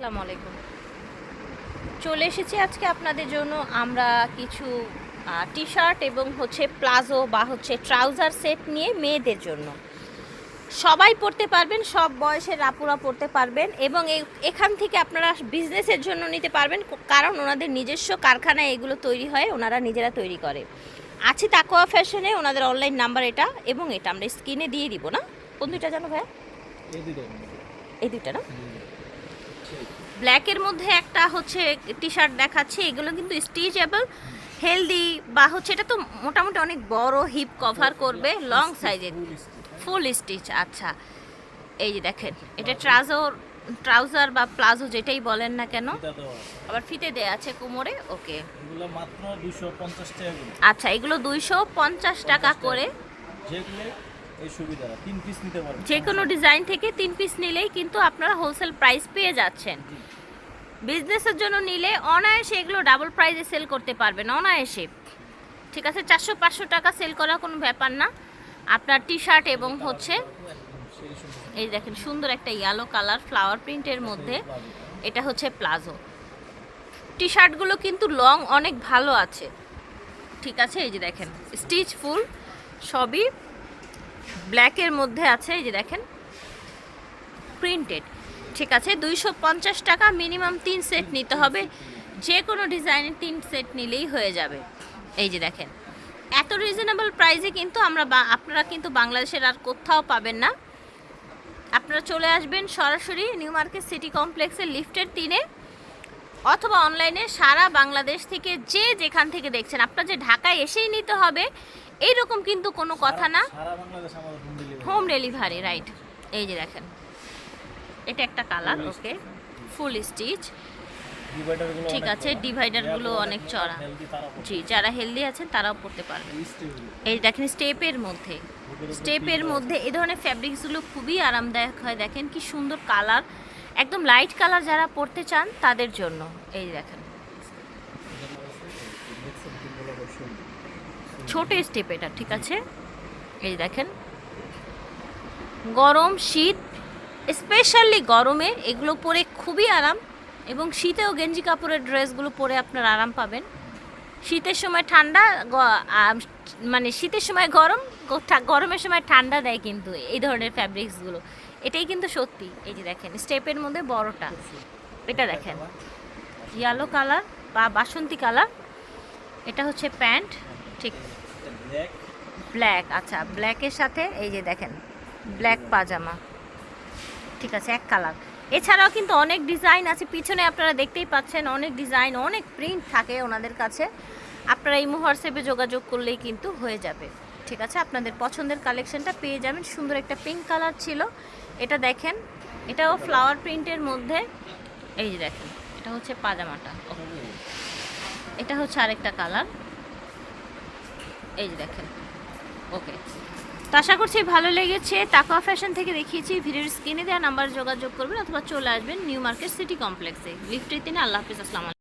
আসসালামু আলাইকুম। চলে এসেছি আজকে আপনাদের জন্য। আমরা কিছু টি শার্ট এবং হচ্ছে প্লাজো বা হচ্ছে ট্রাউজার সেট নিয়ে মেয়েদের জন্য। সবাই পড়তে পারবেন সব বয়সের আপুরা পড়তে পারবেন এবং এখান থেকে আপনারা বিজনেসের জন্য নিতে পারবেন কারণ ওনাদের নিজস্ব কারখানায় এগুলো তৈরি হয় ওনারা নিজেরা তৈরি করে। আছে তাকোয়া ফ্যাশনে ওনাদের অনলাইন নাম্বার এটা এবং এটা আমরা স্ক্রিনে দিয়ে দিব না? কোন দুইটা জানো ভাইয়া? এই দুটো এই দুইটা না? ব্ল্যাকের মধ্যে একটা হচ্ছে টি শার্ট দেখাচ্ছে এগুলো কিন্তু স্টিচেবল হেলদি বা হচ্ছে এটা তো মোটামুটি অনেক বড় হিপ কভার করবে লং সাইজের ফুল স্টিচ আচ্ছা। এই যে দেখেন এটা ট্রাউজার ট্রাউজার বা প্লাজো যেটাই বলেন না কেন। আবার ফিতে দেয়া আছে কোমরে ওকে। এগুলো মাত্র দুশো পঞ্চাশ টাকা আচ্ছা এগুলো দুইশো পঞ্চাশ টাকা করে। এই সুবিধা তিন পিস নিতে পারবেন। যে কোনো ডিজাইন থেকে তিন পিস নিলেই কিন্তু আপনারা হোলসেল প্রাইস পেয়ে যাচ্ছেন। বিজনেসের জন্য নিলে অনায়াসে এগুলো ডাবল প্রাইসে সেল করতে পারবেন অনায়াসে। ঠিক আছে চারশো পাঁচশো টাকা সেল করা কোনো ব্যাপার না। আপনার টি শার্ট এবং হচ্ছে এই দেখেন সুন্দর একটা ইয়েলো কালার ফ্লাওয়ার প্রিন্টের মধ্যে। এটা হচ্ছে প্লাজো টি শার্টগুলো কিন্তু লং অনেক ভালো আছে। ঠিক আছে এই যে দেখেন স্টিচ ফুল সবই ব্ল্যাকের মধ্যে আছে, এই যে দেখেন। প্রিন্টেড ঠিক আছে, দুইশো পঞ্চাশ টাকা মিনিমাম তিন সেট নিতে হবে। যে কোনো ডিজাইনের তিন সেট নিলেই হয়ে যাবে। এই যে দেখেন। এত রিজনেবল প্রাইসে কিন্তু আমরা আপনারা কিন্তু বাংলাদেশের আর কোথাও পাবেন না। আপনারা চলে আসবেন সরাসরি নিউ মার্কেট সিটি কমপ্লেক্সের লিফটের তিনে অথবা অনলাইনে সারা বাংলাদেশ থেকে যে যেখান থেকে দেখছেন। আপনার যে ঢাকায় এসেই নিতে হবে। এইরকম কিন্তু কোনো কথা না। হোম ডেলিভারি রাইট এই যে দেখেন। এটা একটা কালার ওকে ফুল স্টিচ ঠিক আছে ডিভাইডারগুলো অনেক চড়া। জি যারা হেলদি আছেন তারাও পড়তে পারবেন। এই দেখেন স্টেপের মধ্যে। স্টেপের মধ্যে এই ধরনের ফ্যাব্রিক্সগুলো খুবই আরামদায়ক হয়। দেখেন কি সুন্দর কালার একদম লাইট কালার যারা পরতে চান তাদের জন্য। এই দেখেন। ছোট স্টেপ এটা, ঠিক আছে? এই দেখেন। গরম শীত স্পেশালি গরমে এগুলো পরে খুবই আরাম এবং শীতেও গেঞ্জি কাপড়ের ড্রেসগুলো পরে আপনার আরাম পাবেন। শীতের সময় ঠান্ডা মানে শীতের সময় গরম গরমের সময় ঠান্ডা দেয় কিন্তু এই ধরনের ফ্যাব্রিক্সগুলো এটাই কিন্তু সত্যি। এই যে দেখেন স্টেপের মধ্যে বড়টা। এটা দেখেন। ইয়েলো কালার বা বাসন্তী কালার এটা হচ্ছে প্যান্ট, ঠিক। ব্ল্যাক আচ্ছা ব্ল্যাকের সাথে, এই যে দেখেন ব্ল্যাক পাজামা ঠিক আছে, এক কালার এছাড়াও কিন্তু অনেক ডিজাইন আছে, পিছনে আপনারা দেখতেই পাচ্ছেন, অনেক ডিজাইন অনেক প্রিন্ট থাকে ওনাদের কাছে। আপনারা এই হোয়াটসঅ্যাপে যোগাযোগ করলেই কিন্তু হয়ে যাবে। ঠিক আছে, আপনাদের পছন্দের কালেকশনটা পেয়ে যাবেন। সুন্দর একটা পিঙ্ক কালার ছিল। এটা দেখেন, এটাও ফ্লাওয়ার প্রিন্টের মধ্যে। এই যে দেখেন, এটা হচ্ছে পাজামাটা এটা হচ্ছে আরেকটা কালার এই যে দেখেন ওকে তো আশা করছি ভালো লেগেছে। তাকুয়া ফ্যাশন থেকে দেখিয়েছি ভিডিওর স্ক্রিনে দেওয়া নাম্বার যোগাযোগ করবেন অথবা চলে আসবেন নিউ মার্কেট সিটি কমপ্লেক্সে। লিফটের দিনে আল্লাহ হাফিজ, আসসালাম